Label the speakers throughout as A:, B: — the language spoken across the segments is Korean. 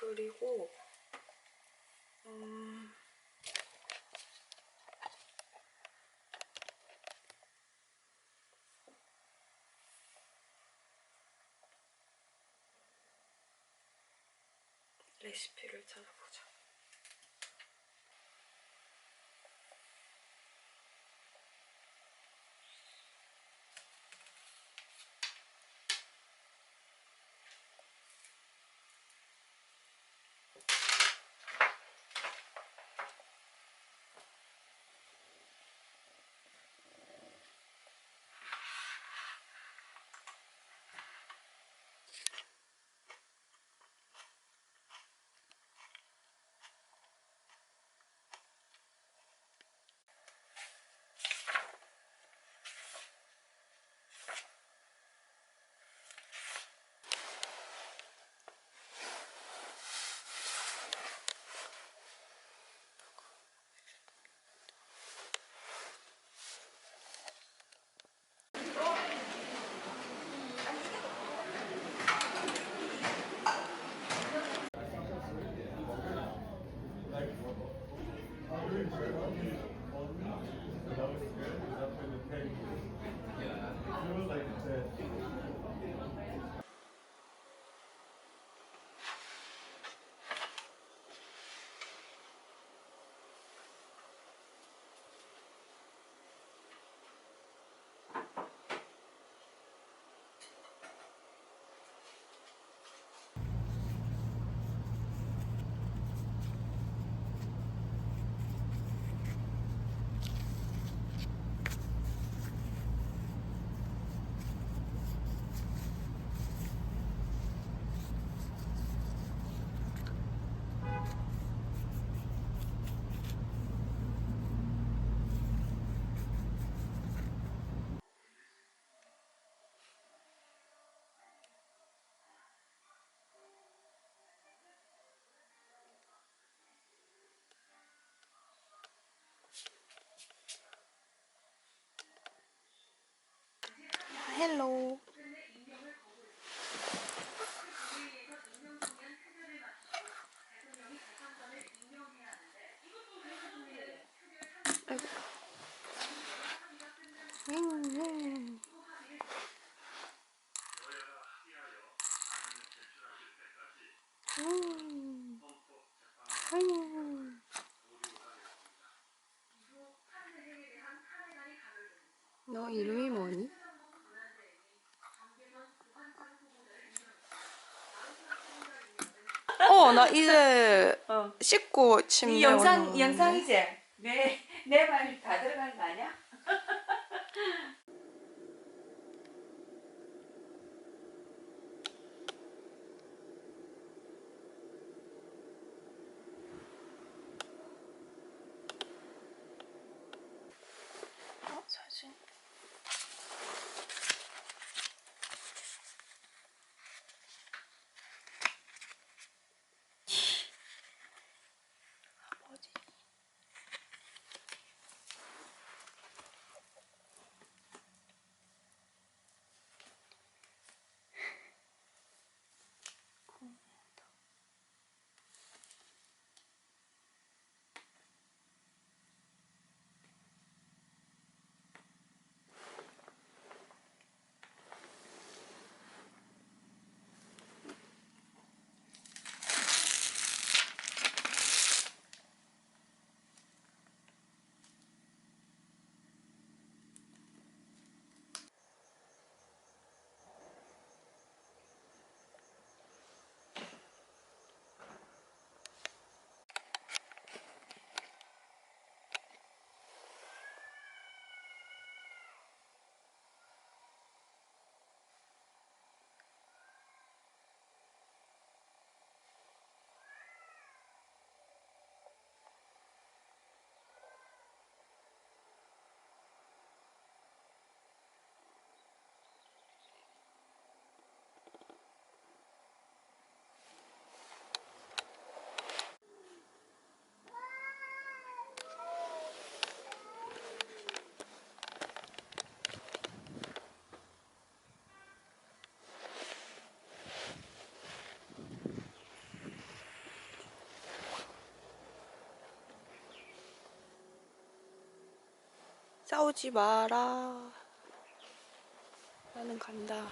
A: 그리고 음, 레시피를 찾아보자. 이름이 뭐니? 어, 나 이제
B: 어.
A: 씻고 침대
B: 이 영상. 영상이지? 내 내 말 다 들어간 거 아니야?
A: 싸우지 마라. 나는 간다.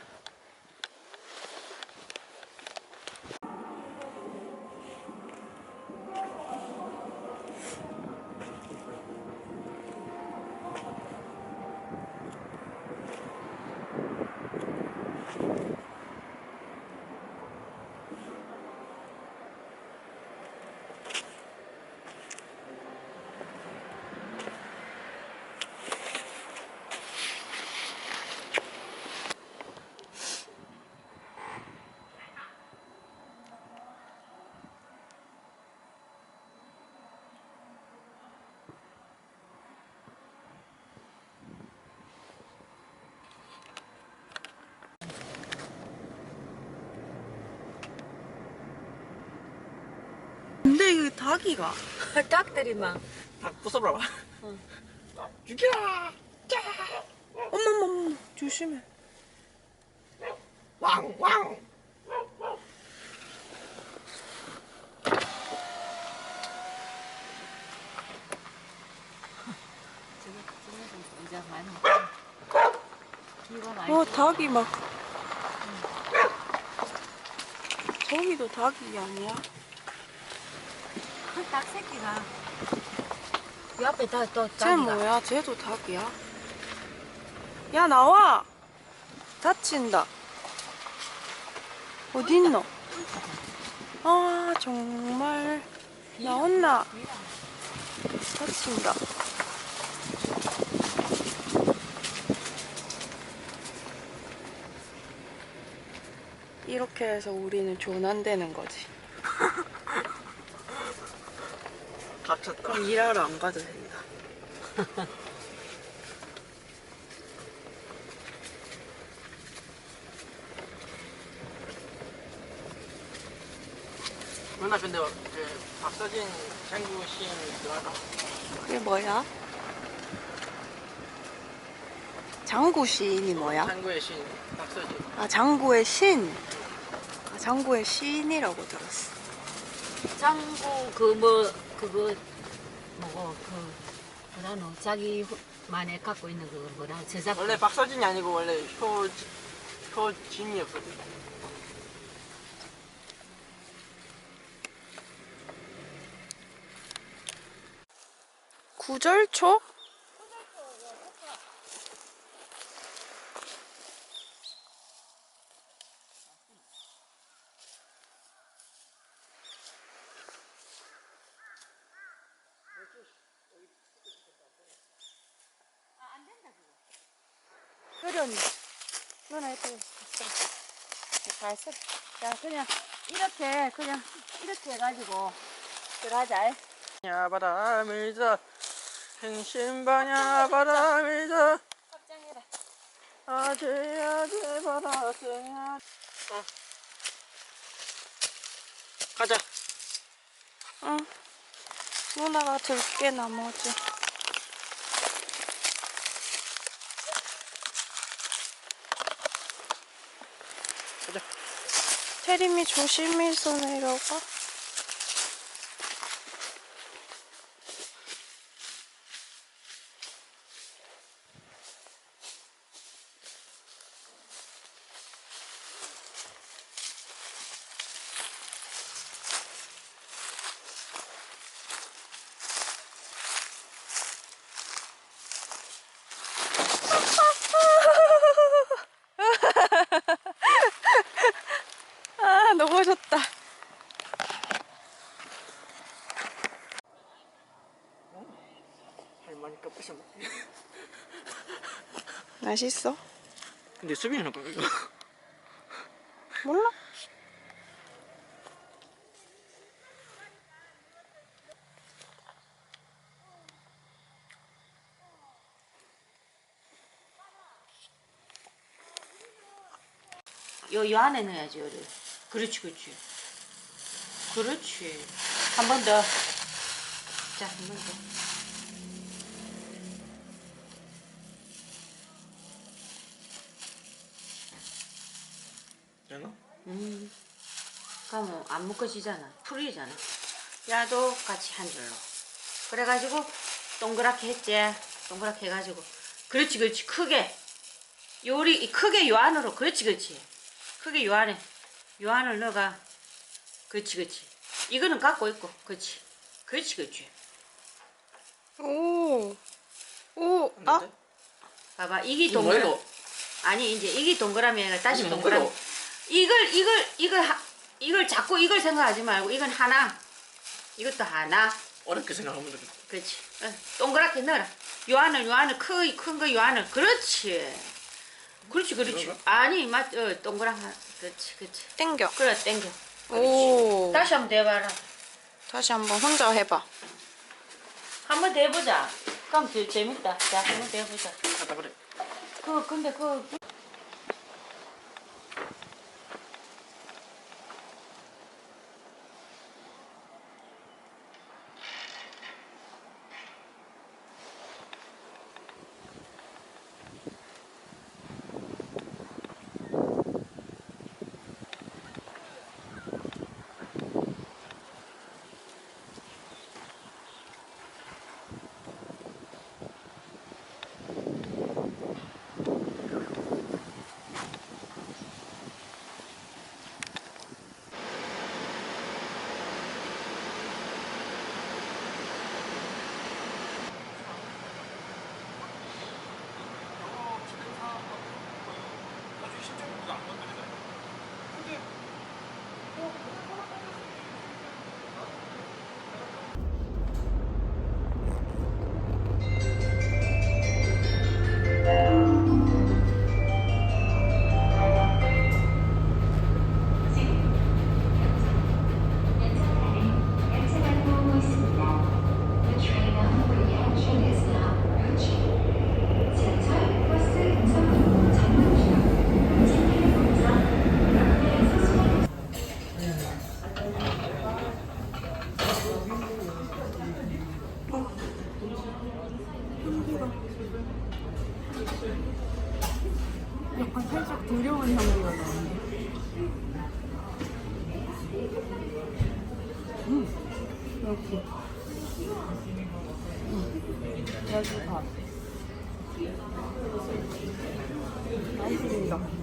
A: 근데 이거 닭이가
B: 닭들이 막
C: 닭 부숴봐봐. 죽여라!
A: 어머머머 조심해.
C: 왕! 왕!
B: 이제 많이 비가 많이
A: 어 닭이 막 저기도 닭이 아니야?
B: 큰닭 새끼가 이 앞에 다또
A: 쟤 뭐야? 쟤도 닭이야? 야 나와! 다친다. 어딨노? 아 정말 나왔나? 다친다. 이렇게 해서 우리는 조난되는 거지.
C: 갇혔다.
A: 그럼 일하러 안 가도 된다.
C: 누나 근데 그 박서진 장구 시인 들어가.
A: 그게 뭐야? 장구 시인이 뭐야?
C: 장구의 시인 박서진.
A: 아 장구의 신. 아, 장구의 시인이라고 들었어.
B: 장구 그뭐 그거 뭐고 그 뭐라노 자기만에 갖고 있는 그 뭐라 저작
C: 원래 박서진이 아니고 원래 효 효진이었거든.
A: 구절초? 그러니. 누나 이렇게 봤어. 봤어? 야 그냥 이렇게 그냥 이렇게 해가지고 들어가자.
C: 야 바람을 저 행신바냐 바람을 저
A: 확장해라.
C: 아재 아재 바라세냐 어. 가자.
A: 응. 누나가 들게 나머지 태림이 조심해서 내려가 아 넘어졌다
C: 할머니 껍데기 먹
A: 맛있어?
C: 근데 수빈이는 뭐
A: 몰라.
B: 요, 요 안에 넣어야지 요를. 그렇지 그렇지. 그렇지. 한 번 더. 자한 번더
C: 되나?
B: 음. 그러면 안 묶어지잖아. 풀이잖아. 야도 같이 한 줄로. 그래가지고 동그랗게 했지. 동그랗게 해가지고 그렇지 그렇지 크게 요리 이 크게 요 안으로 그렇지 그렇지 크게 요 안에 요 안을 넣어가 그렇지 그렇지 이거는 갖고 있고 그렇지 그렇지 그렇지
A: 오. 오. 아?
B: 봐봐 이게
C: 뭐야
B: 동그라? 아니 이제 이게 동그라미가 다시
C: 이게
B: 동그라미? 이걸 이걸 이걸 하, 이걸 자꾸 이걸 생각하지 말고 이건 하나. 이것도 하나.
C: 어렵게 생각하면 돼.
B: 그렇지. 어, 동그랗게 넣어라. 요 안을 요 안을 큰거 요 안을. 그렇지. 그렇지 그렇지.
C: 이건가?
B: 아니 맞 어, 동그란 하 그렇지 그렇지.
A: 땡겨.
B: 그래 땡겨.
A: 오.
B: 다시 한번 더 해봐라.
A: 다시 한번 혼자 해봐.
B: 한번 더 해보자. 그럼 더 재밌다. 자 한번 더 해보자.
C: 하다 그래.
B: 그 근데 그